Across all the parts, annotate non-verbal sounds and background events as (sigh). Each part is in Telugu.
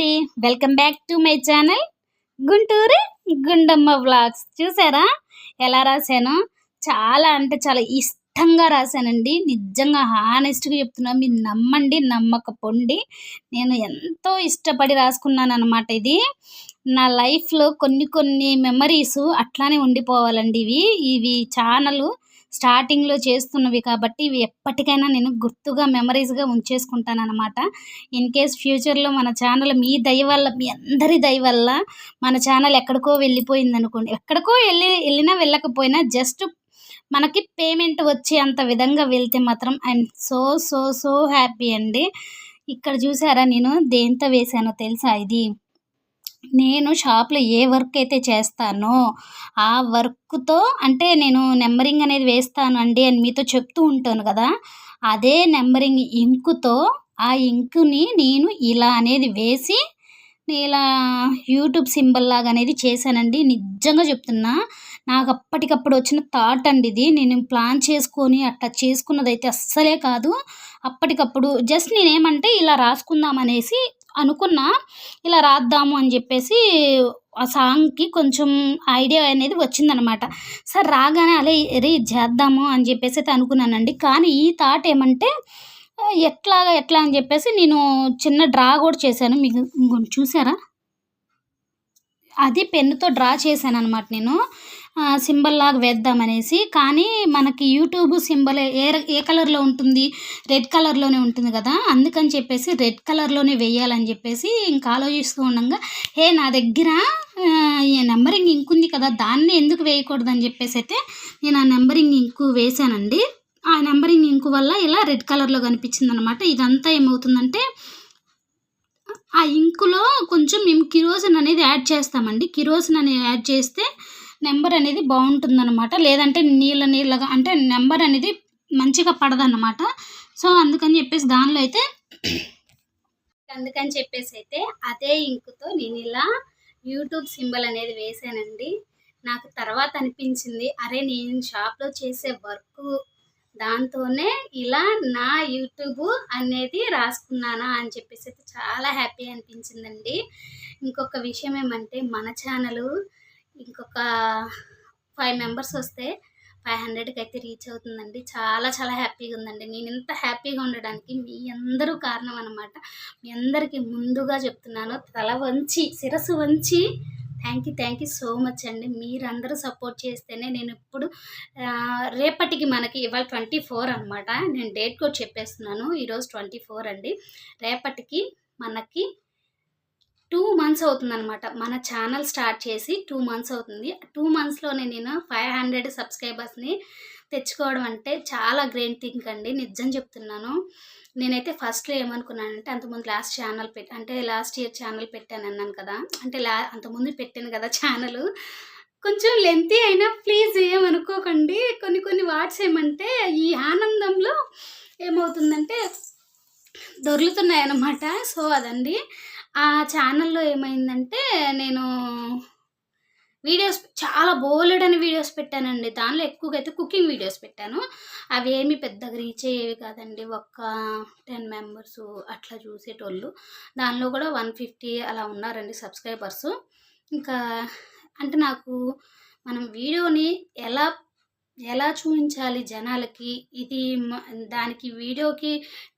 అండి. Welcome back to my channel Guntur Gundamma blogs చూసారా? ఎలా రాశాను? చాలా అంటే చాలా ఇష్టంగా రాశానండి. నిజంగా హానెస్ట్గా చెప్తున్నా మీరు నమ్మండి నమ్మకపోండి. నేను ఎంతో ఇష్టపడి రాసుకున్నాను అనమాట ఇది. నా లైఫ్లో కొన్ని కొన్ని మెమరీస్ అట్లానే ఉండిపోవాలండి ఇవి. ఇవి ఛానల్ స్టార్టింగ్లో చేస్తున్నవి కాబట్టి ఇవి ఎప్పటికైనా నేను గుర్తుగా మెమరీస్గా ఉంచేసుకుంటాను అనమాట ఇన్ కేస్ ఫ్యూచర్లో మన ఛానల్ మీ దయ వల్ల మీ అందరి దయ వల్ల మన ఛానల్ ఎక్కడికో వెళ్ళిపోయింది అనుకోండి ఎక్కడికో వెళ్ళి వెళ్ళినా వెళ్ళకపోయినా జస్ట్ మనకి పేమెంట్ వచ్చే అంత విధంగా వెళ్తే మాత్రం I'm so so so happy అండి. ఇక్కడ చూసారా నేను దేంతో వేసానో తెలుసా ఇది? నేను షాప్లో ఏ వర్క్ అయితే చేస్తానో ఆ వర్క్తో అంటే నేను నెంబరింగ్ అనేది వేస్తాను అండి అని మీతో చెప్తూ ఉంటాను కదా అదే నెంబరింగ్ ఇంకుతో ఆ ఇంకుని నేను ఇలా అనేది వేసి ఇలా యూట్యూబ్ సింబల్ లాగా అనేది చేశానండి. నిజంగా చెప్తున్నా నాకు అప్పటికప్పుడు వచ్చిన థాట్ అండి ఇది. నేను ప్లాన్ చేసుకొని అట్లా చేసుకున్నది అయితే అస్సలే కాదు. అప్పటికప్పుడు జస్ట్ నేనేమంటే ఇలా రాసుకుందాం అనేసి అనుకున్నా ఇలా రాద్దాము అని చెప్పేసి ఆ సాంగ్కి కొంచెం ఐడియా అనేది వచ్చిందనమాట. సార్ రాగానే అలా రే చేద్దాము అని చెప్పేసి అయితే అనుకున్నానండి. కానీ ఈ థాట్ ఏమంటే ఎట్లాగా ఎట్లా అని చెప్పేసి నేను చిన్న డ్రా కూడా చేశాను. మీకు చూసారా? అది పెన్నుతో డ్రా చేశాను అనమాట నేను. సింబల్ లాగా వేద్దామనేసి కానీ మనకి యూట్యూబ్ సింబల్ ఏ ఏ కలర్లో ఉంటుంది? రెడ్ కలర్లోనే ఉంటుంది కదా. అందుకని చెప్పేసి రెడ్ కలర్లోనే వేయాలని చెప్పేసి ఇంకా ఆలోచిస్తూ ఉండగా హే నా దగ్గర ఈ నెంబరింగ్ ఇంక్ ఉంది కదా దాన్ని ఎందుకు వేయకూడదు అని చెప్పేసి అయితే నేను ఆ నెంబరింగ్ ఇంకు వేసానండి ఆ నెంబరింగ్ ఇంకు వల్ల ఇలా రెడ్ కలర్లో కనిపించింది అనమాట ఇదంతా ఏమవుతుందంటే ఆ ఇంకులో కొంచెం మేము కిరోసిన్ అనేది యాడ్ చేస్తామండి. కిరోసిన్ అనేది యాడ్ చేస్తే నెంబర్ అనేది బాగుంటుందన్నమాట. లేదంటే నీళ్ళ నీళ్ళగా అంటే నెంబర్ అనేది మంచిగా పడదన్నమాట. సో అందుకని చెప్పేసి దానిలో అయితే (clears throat) అందుకని చెప్పేసి అయితే అదే ఇంకుతో నేను ఇలా యూట్యూబ్ సింబల్ అనేది వేసానండి. నాకు తర్వాత అనిపించింది అరే నేను షాప్లో చేసే వర్క్ దాంతోనే ఇలా నా యూట్యూబ్ అనేది రాసుకున్నానా అని చెప్పేసి అయితే చాలా హ్యాపీ అనిపించిందండి. ఇంకొక విషయం ఏమంటే మన ఛానల్ ఇంకొక ఫైవ్ మెంబర్స్ వస్తే ఫైవ్ హండ్రెడ్కి అయితే రీచ్ అవుతుందండి. చాలా చాలా హ్యాపీగా ఉందండి. నేను ఇంత హ్యాపీగా ఉండడానికి మీ అందరూ కారణం అనమాట మీ అందరికీ ముందుగా చెప్తున్నాను తల వంచి శిరస్సు వంచి thank you thank you so much అండి. మీరందరూ సపోర్ట్ చేస్తేనే నేను ఇప్పుడు రేపటికి మనకి ఇవాళ ట్వంటీ ఫోర్ అనమాట నేను డేట్ కూడా చెప్పేస్తున్నాను ఈరోజు ట్వంటీ ఫోర్ అండి. రేపటికి మనకి టూ మంత్స్ అవుతుంది అనమాట మన ఛానల్ స్టార్ట్ చేసి టూ మంత్స్ అవుతుంది. టూ మంత్స్లోనే నేను ఫైవ్ హండ్రెడ్ సబ్స్క్రైబర్స్ని తెచ్చుకోవడం అంటే చాలా గ్రేట్ థింక్ అండి. నిజం చెప్తున్నాను. నేనైతే ఫస్ట్లో ఏమనుకున్నానంటే అంతకుముందు లాస్ట్ ఛానల్ పెట్టి అంటే లాస్ట్ ఇయర్ ఛానల్ పెట్టాను అన్నాను కదా. అంటే లా అంతకుముందు పెట్టాను కదా ఛానల్. కొంచెం లెంతీ అయినా ప్లీజ్ ఏమనుకోకండి. కొన్ని కొన్ని వాట్స్ ఏమంటే ఈ ఆనందంలో ఏమవుతుందంటే దొర్లుతున్నాయి అన్నమాట సో అదండి. ఆ ఛానల్లో ఏమైందంటే నేను వీడియోస్ చాలా బోలెడని వీడియోస్ పెట్టానండి. దానిలో ఎక్కువగా అయితే కుకింగ్ వీడియోస్ పెట్టాను. అవి ఏమి పెద్దగా రీచ్ అయ్యేవి కాదండి. ఒక్క టెన్ మెంబర్స్ అట్లా చూసేటోళ్ళు. దానిలో కూడా వన్ ఫిఫ్టీ అలా ఉన్నారండి సబ్స్క్రైబర్స్. ఇంకా అంటే నాకు మనం వీడియోని ఎలా ఎలా చూపించాలి జనాలకి? ఇది దానికి వీడియోకి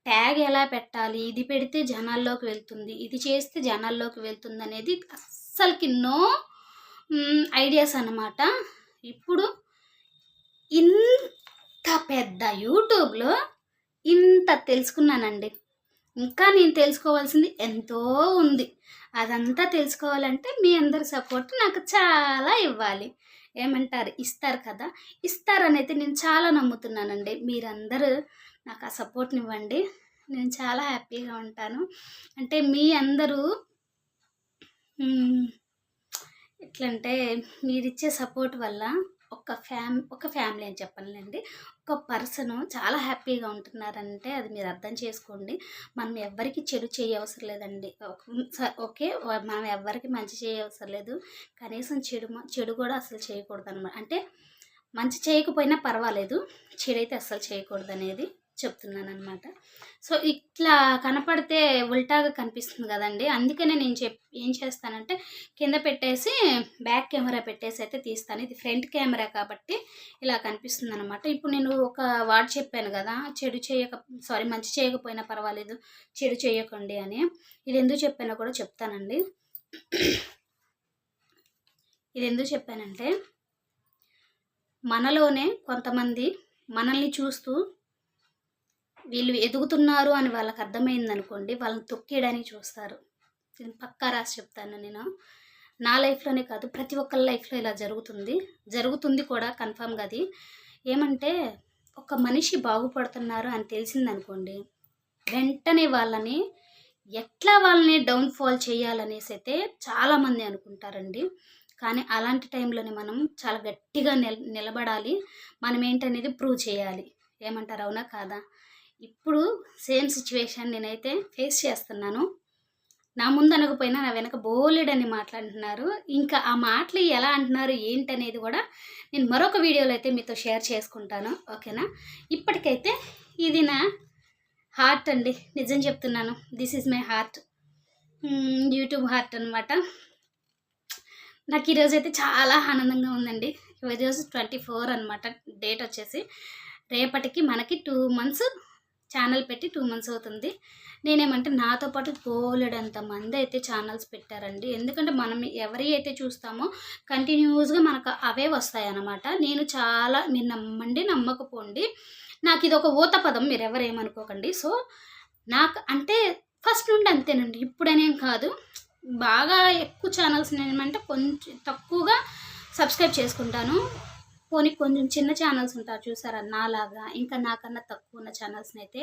ట్యాగ్ ఎలా పెట్టాలి? ఇది పెడితే జనాల్లోకి వెళ్తుంది. ఇది చేస్తే జనాల్లోకి వెళ్తుంది అనేది అస్సలకి నో ఐడియాస్ అన్నమాట. ఇప్పుడు ఇంత పెద్ద యూట్యూబ్లో ఇంత తెలుసుకున్నానండి. ఇంకా నేను తెలుసుకోవాల్సింది ఎంతో ఉంది. అదంతా తెలుసుకోవాలంటే మీ అందరి సపోర్ట్ నాకు చాలా ఇవ్వాలి. ఏమంటారు? ఇస్తారు కదా? ఇస్తారని అయితే నేను చాలా నమ్ముతున్నానండి. మీరందరూ నాకు ఆ సపోర్ట్ని ఇవ్వండి నేను చాలా హ్యాపీగా ఉంటాను. అంటే మీ అందరూ ఎట్లంటే మీరిచ్చే సపోర్ట్ వల్ల ఒక ఫ్యామ్ ఒక ఫ్యామిలీ అని చెప్పాలండి. ఒక పర్సన్ చాలా హ్యాపీగా ఉంటున్నారంటే అది మీరు అర్థం చేసుకోండి. మనం ఎవ్వరికి చెడు చేయవసరం లేదండి. ఓకే మనం ఎవ్వరికి మంచి చేయవసరం లేదు. కనీసం చెడు చెడు కూడా అసలు చేయకూడదు అనమాట అంటే మంచి చేయకపోయినా పర్వాలేదు. చెడు అయితే అస్సలు చేయకూడదు అనేది చెప్తున్నాను అనమాట సో ఇట్లా కనపడితే ఉల్టాగా కనిపిస్తుంది కదండి. అందుకనే నేను చెప్ ఏం చేస్తానంటే కింద పెట్టేసి బ్యాక్ కెమెరా పెట్టేసి అయితే తీస్తాను. ఇది ఫ్రంట్ కెమెరా కాబట్టి ఇలా కనిపిస్తుంది అనమాట ఇప్పుడు నేను ఒక వార్డ్ చెప్పాను కదా చెడు చేయక సారీ మంచి చేయకపోయినా పర్వాలేదు చెడు చేయకండి అని. ఇది ఎందుకు చెప్పానో కూడా చెప్తానండి. ఇది ఎందుకు చెప్పానంటే మనలోనే కొంతమంది మనల్ని చూస్తూ వీళ్ళు ఎదుగుతున్నారు అని వాళ్ళకి అర్థమైంది అనుకోండి వాళ్ళని తొక్కేయడానికి చూస్తారు. నేను పక్కా రాసి చెప్తాను నేను. నా లైఫ్లోనే కాదు ప్రతి ఒక్కరి లైఫ్లో ఇలా జరుగుతుంది. జరుగుతుంది కూడా కన్ఫామ్గా అది. ఏమంటే ఒక మనిషి బాగుపడుతున్నారు అని తెలిసిందనుకోండి వెంటనే వాళ్ళని ఎట్లా వాళ్ళని డౌన్ఫాల్ చేయాలనేసి అయితే చాలామంది అనుకుంటారండి. కానీ అలాంటి టైంలోనే మనం చాలా గట్టిగా నిల నిలబడాలి. మనం ఏంటనేది ప్రూవ్ చేయాలి. ఏమంటారు అవునా కాదా? ఇప్పుడు సేమ్ సిచ్యువేషన్ నేనైతే ఫేస్ చేస్తున్నాను. నా ముందు అనకపోయినా నా వెనక బోలెడని మాట్లాడుతున్నారు. ఇంకా ఆ మాటలు ఎలా అంటున్నారు ఏంటనేది కూడా నేను మరొక వీడియోలో అయితే మీతో షేర్ చేసుకుంటాను. ఓకేనా? ఇప్పటికైతే ఇది నా హార్ట్ అండి. నిజం చెప్తున్నాను. This is my heart YouTube heart అనమాట నాకు ఈరోజు అయితే చాలా ఆనందంగా ఉందండి. ఈరోజు ట్వంటీ ఫోర్ అనమాట డేట్ వచ్చేసి రేపటికి మనకి టూ మంత్స్ ఛానల్ పెట్టి టూ మంత్స్ అవుతుంది. నేనేమంటే నాతో పాటు పోలేడంత మంది అయితే ఛానల్స్ పెట్టారండి. ఎందుకంటే మనం ఎవరి అయితే చూస్తామో కంటిన్యూస్గా మనకు అవే వస్తాయి అన్నమాట నేను చాలా మీరు నమ్మండి నమ్మకపోండి. నాకు ఇది ఒక ఊత పదం మీరు ఎవరేమనుకోకండి సో నాకు అంటే ఫస్ట్ నుండి అంతేనండి. ఇప్పుడనేం కాదు. బాగా ఎక్కువ ఛానల్స్ ఏమంటే కొంచెం తక్కువగా సబ్స్క్రైబ్ చేసుకుంటాను. పోనీ కొంచెం చిన్న ఛానల్స్ ఉంటారు చూసారా? నాలాగా ఇంకా నాకన్నా తక్కువ ఉన్న ఛానల్స్ని అయితే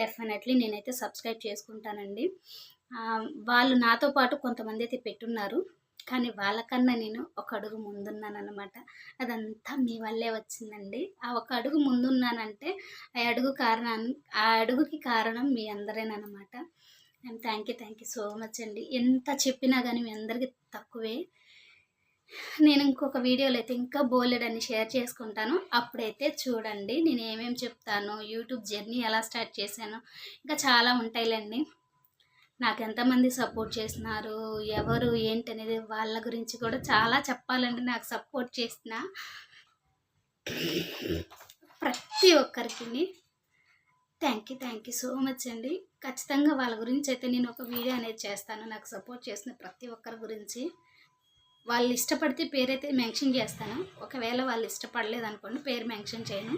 డెఫినెట్లీ నేనైతే సబ్స్క్రైబ్ చేసుకుంటానండి. వాళ్ళు నాతో పాటు కొంతమంది అయితే పెట్టున్నారు. కానీ వాళ్ళకన్నా నేను ఒక అడుగు ముందున్నాను అనమాట అదంతా మీ వల్లే వచ్చిందండి. ఆ ఒక అడుగు ముందున్నానంటే ఆ అడుగు కారణాన్ని ఆ అడుగుకి కారణం మీ అందరేనమాట and thank you thank you so much అండి. ఎంత చెప్పినా కానీ మీ అందరికీ తక్కువే. నేను ఇంకొక వీడియోలో అయితే ఇంకా బోలెడ్ అని షేర్ చేసుకుంటాను. అప్పుడైతే చూడండి నేను ఏమేమి చెప్తాను యూట్యూబ్ జర్నీ ఎలా స్టార్ట్ చేశాను ఇంకా చాలా ఉంటాయిలేండి. నాకు ఎంతమంది సపోర్ట్ చేస్తున్నారు ఎవరు ఏంటి అనేది వాళ్ళ గురించి కూడా చాలా చెప్పాలండి నాకు సపోర్ట్ చేసిన ప్రతి ఒక్కరికి thank you thank you so much అండి. ఖచ్చితంగా వాళ్ళ గురించి అయితే నేను ఒక వీడియో అనేది చేస్తాను నాకు సపోర్ట్ చేసిన ప్రతి ఒక్కరి గురించి. వాళ్ళు ఇష్టపడితే పేరైతే మెన్షన్ చేస్తాను. ఒకవేళ వాళ్ళు ఇష్టపడలేదు అనుకోండి పేరు మెన్షన్ చేయను.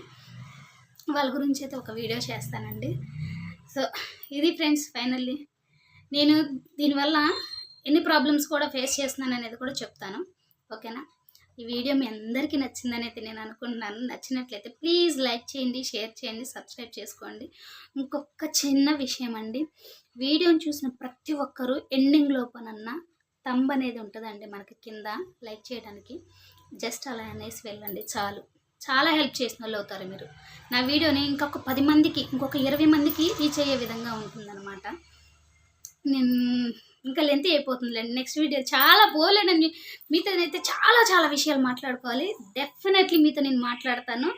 వాళ్ళ గురించి అయితే ఒక వీడియో చేస్తానండి. సో ఇది ఫ్రెండ్స్ ఫైనల్లీ. నేను దీనివల్ల ఎన్ని ప్రాబ్లమ్స్ కూడా ఫేస్ చేస్తున్నాను అనేది కూడా చెప్తాను. ఓకేనా? ఈ వీడియో మీ అందరికీ నచ్చిందని అయితే నేను అనుకుంటున్నాను. నచ్చినట్లయితే ప్లీజ్ లైక్ చేయండి షేర్ చేయండి సబ్స్క్రైబ్ చేసుకోండి. ఇంకొక చిన్న విషయం అండి వీడియోని చూసిన ప్రతి ఒక్కరూ ఎండింగ్ లోపనన్నా తంబ్ అనేది ఉంటుందండి మనకి కింద లైక్ చేయడానికి. జస్ట్ అలా అనేసి వెళ్ళండి చాలు. చాలా హెల్ప్ చేసిన వాళ్ళు అవుతారు మీరు. నా వీడియోని ఇంకొక పది మందికి ఇంకొక ఇరవై మందికి రీచ్ అయ్యే విధంగా ఉంటుందన్నమాట. నేను ఇంకా లెంత్ అయిపోతుందిలేండి. నెక్స్ట్ వీడియో చాలా పోలేనండి మీతోనైతే చాలా చాలా విషయాలు మాట్లాడుకోవాలి. డెఫినెట్లీ మీతో నేను మాట్లాడతాను.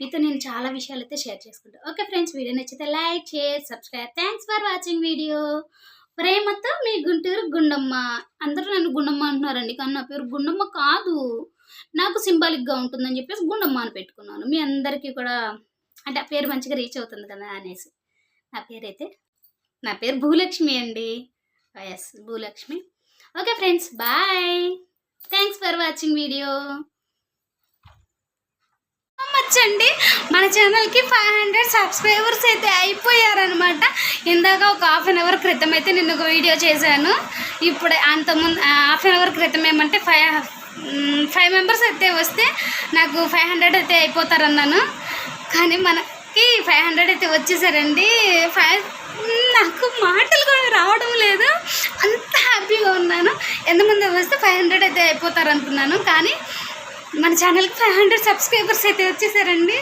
మీతో నేను చాలా విషయాలు అయితే షేర్ చేసుకుంటాను ఓకే ఫ్రెండ్స్ వీడియో నచ్చితే like share subscribe thanks for watching video ప్రేమతో మీ గుంటూరు గుండమ్మ. అందరూ నన్ను గుండమ్మ అంటున్నారండి కానీ నా పేరు గుండమ్మ కాదు. నాకు సింబాలిక్గా ఉంటుందని చెప్పేసి గుండమ్మ అని పెట్టుకున్నాను. మీ అందరికీ కూడా అంటే ఆ పేరు మంచిగా రీచ్ అవుతుంది కదా అనేసి. నా పేరైతే నా పేరు భూలక్ష్మి అండి. S Bhulakshmi. Okay friends bye thanks for watching video అండి మన ఛానల్కి ఫైవ్ హండ్రెడ్ సబ్స్క్రైబర్స్ అయితే అయిపోయారనమాట ఇందాక ఒక హాఫ్ అన్ అవర్ క్రితం అయితే నేను ఒక వీడియో చేశాను. ఇప్పుడు అంతకుముందు హాఫ్ అన్ అవర్ క్రితం ఏమంటే ఫైవ్ ఫైవ్ మెంబర్స్ అయితే వస్తే నాకు ఫైవ్ హండ్రెడ్ అయితే అయిపోతారన్నాను. కానీ మనకి ఫైవ్ హండ్రెడ్ అయితే వచ్చేసారండి. ఫైవ్ నాకు మాటలు కూడా రావడం లేదు. అంత హ్యాపీగా ఉన్నాను. ఎంతమంది వస్తే ఫైవ్ హండ్రెడ్ అయితే అయిపోతారు అనుకున్నాను కానీ మన ఛానల్కి ఫైవ్ హండ్రెడ్ సబ్స్క్రైబర్స్ అయితే వచ్చేసారండి.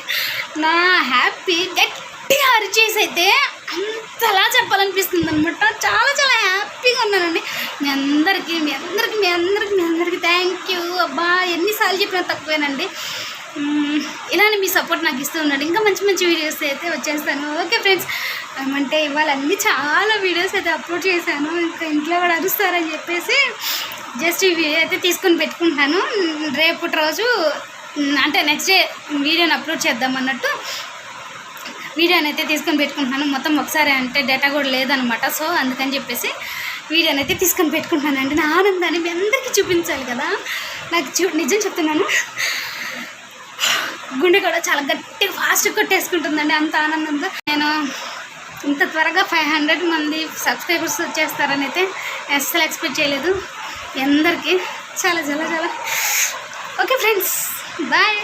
నా హ్యాపీ గట్టిగా అరిచేసి అయితే అంతలా చెప్పాలనిపిస్తుంది అనమాట చాలా చాలా హ్యాపీగా ఉన్నానండి మీ అందరికీ మీ అందరికీ మీ అందరికీ మీ అందరికీ థ్యాంక్ యూ అబ్బా ఎన్నిసార్లు చెప్పినా తక్కువేనండి. ఇలానే మీ సపోర్ట్ నాకు ఇస్తూ ఉన్నాడు ఇంకా మంచి మంచి వీడియోస్ అయితే వచ్చేస్తాను. ఓకే ఫ్రెండ్స్ అంటే ఇవాళ అన్ని చాలా వీడియోస్ అయితే అప్లోడ్ చేశాను. ఇంకా ఇంట్లో కూడా అరుస్తారని చెప్పేసి జస్ట్ ఇవి అయితే తీసుకొని పెట్టుకుంటాను రేపటి రోజు అంటే నెక్స్ట్ డే వీడియోని అప్లోడ్ చేద్దాం అన్నట్టు వీడియోని అయితే తీసుకొని పెట్టుకుంటున్నాను. మొత్తం ఒకసారి అంటే డేటా కూడా లేదనమాట సో అందుకని చెప్పేసి వీడియోని అయితే తీసుకొని పెట్టుకుంటున్నానండి. నా ఆనందాన్ని మీ అందరికీ చూపించాలి కదా. నాకు చూ నిజం చెప్తున్నాను. గుండె కూడా చాలా గట్టిగా ఫాస్ట్ కొట్టేసుకుంటుందండి. అంత ఆనందంతో నేను ఇంత త్వరగా ఫైవ్ హండ్రెడ్ మంది సబ్స్క్రైబర్స్ వచ్చేస్తారని అయితే అస్సలు ఎక్స్పెక్ట్ చేయలేదు. అందరికీ చాలా చాలా చాలా. Okay friends bye.